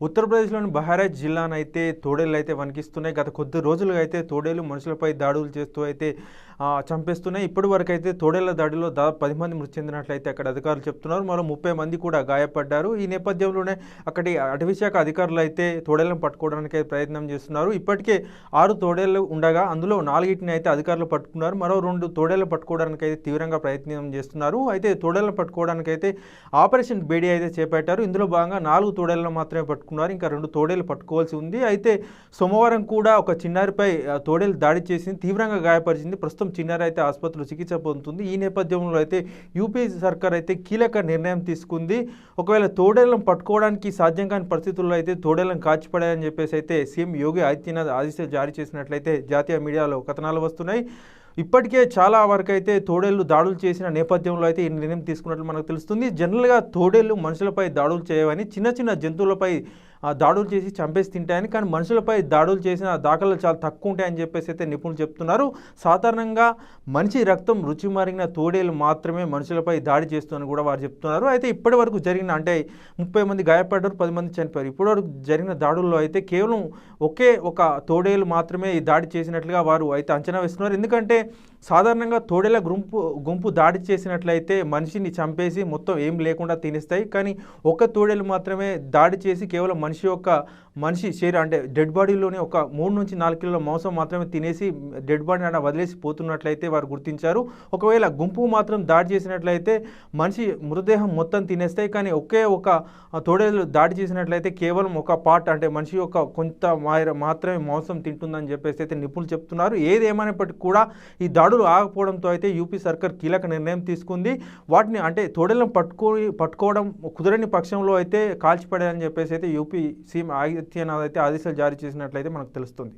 ఉత్తరప్రదేశ్లోని బహారాజ్ జిల్లానైతే తోడేళ్ళు అయితే వణికిస్తున్నాయి. గత కొద్ది రోజులుగా అయితే తోడేళ్ళు మనుషులపై దాడులు చేస్తూ అయితే చంపేస్తున్నాయి. ఇప్పటి వరకు అయితే తోడేళ్ళ దాడిలో దాదాపు పది మంది మృతి చెందినట్లయితే అక్కడ అధికారులు చెప్తున్నారు. మరో ముప్పై మంది కూడా గాయపడ్డారు. ఈ నేపథ్యంలోనే అక్కడి అటవీశాఖ అధికారులు అయితే తోడేళ్ళను పట్టుకోవడానికి అయితే ప్రయత్నం చేస్తున్నారు. ఇప్పటికే ఆరు తోడేళ్ళు ఉండగా అందులో నాలుగిటిని అయితే అధికారులు పట్టుకున్నారు. మరో రెండు తోడేళ్ళు పట్టుకోవడానికి అయితే తీవ్రంగా ప్రయత్నం చేస్తున్నారు. అయితే తోడేళ్ళను పట్టుకోవడానికి అయితే ఆపరేషన్ బేడీ అయితే చేపట్టారు. ఇందులో భాగంగా నాలుగు తోడేళ్ళను మాత్రమే పట్టుకున్నారు. ఇంకా రెండు తోడేళ్ళు పట్టుకోవాల్సి ఉంది. అయితే సోమవారం కూడా ఒక చిన్నారిపై తోడేలు దాడి చేసింది తీవ్రంగా గాయపరిచింది. ప్రస్తుతం చిన్నారి అయితే ఆసుపత్రిలో చికిత్స పొందుతుంది. ఈ నేపథ్యంలో అయితే యూపీ సర్కార్ అయితే కీలక నిర్ణయం తీసుకుంది. ఒకవేళ తోడేళ్ళను పట్టుకోవడానికి సాధ్యం కాని పరిస్థితుల్లో అయితే తోడేళ్ళను కాచిపడాయని చెప్పేసి అయితే సీఎం యోగి ఆదిత్యనాథ్ ఆదేశాలు జారీ చేసినట్లయితే జాతీయ మీడియాలో కథనాలు వస్తున్నాయి. ఇప్పటికే చాలా వరకు అయితే తోడేళ్ళు దాడులు చేసిన నేపథ్యంలో అయితే ఈ నిర్ణయం తీసుకున్నట్లు మనకు తెలుస్తుంది. జనరల్గా తోడేళ్ళు మనుషులపై దాడులు చేయవని చిన్న చిన్న జంతువులపై దాడులు చేసి చంపేసి తింటాయని కానీ మనుషులపై దాడులు చేసిన దాఖలు చాలా తక్కువ ఉంటాయని చెప్పేసి అయితే నిపుణులు చెప్తున్నారు. సాధారణంగా మనిషి రక్తం రుచి మారిన తోడేలు మాత్రమే మనుషులపై దాడి చేస్తుందని కూడా వారు చెప్తున్నారు. అయితే ఇప్పటి వరకు జరిగిన అంటే ముప్పై మంది గాయపడ్డారు పది మంది చనిపోయారు. ఇప్పటి వరకు జరిగిన దాడుల్లో అయితే కేవలం ఒకే ఒక తోడేలు మాత్రమే ఈ దాడి చేసినట్లుగా వారు అయితే అంచనా వేస్తున్నారు. ఎందుకంటే సాధారణంగా తోడేల గుంపు గుంపు దాడి చేసినట్లయితే మనిషిని చంపేసి మొత్తం ఏం లేకుండా తినేస్తాయి. కానీ ఒక తోడేలు మాత్రమే దాడి చేసి కేవలం మనిషి యొక్క మనిషి శరీరం అంటే డెడ్ బాడీలోనే ఒక మూడు నుంచి నాలుగు కిలోల మాంసం మాత్రమే తినేసి డెడ్ బాడీని అలా వదిలేసి పోతున్నట్లయితే వారు గుర్తించారు. ఒకవేళ గుంపు మాత్రం దాడి చేసినట్లయితే మనిషి మృతదేహం మొత్తం తినేస్తాయి. కానీ ఒకే ఒక తోడేలు దాడి చేసినట్లయితే కేవలం ఒక పార్ట్ అంటే మనిషి యొక్క కొంత మాయ మాత్రమే మాంసం తింటుందని చెప్పేసి అయితే నిపుణులు చెప్తున్నారు. ఏది ఏమైనప్పటికీ కూడా ఈ దాడులు ఆగపోవడంతో అయితే యూపీ సర్కార్ కీలక నిర్ణయం తీసుకుంది. వాటిని అంటే తోడలను పట్టుకొని పట్టుకోవడం కుదరని పక్షంలో అయితే కాల్చిపడాలని చెప్పేసి అయితే యూపీ సీఎం ఆదిత్యనాథ్ అయితే ఆదేశాలు జారీ చేసినట్లయితే మనకు తెలుస్తుంది.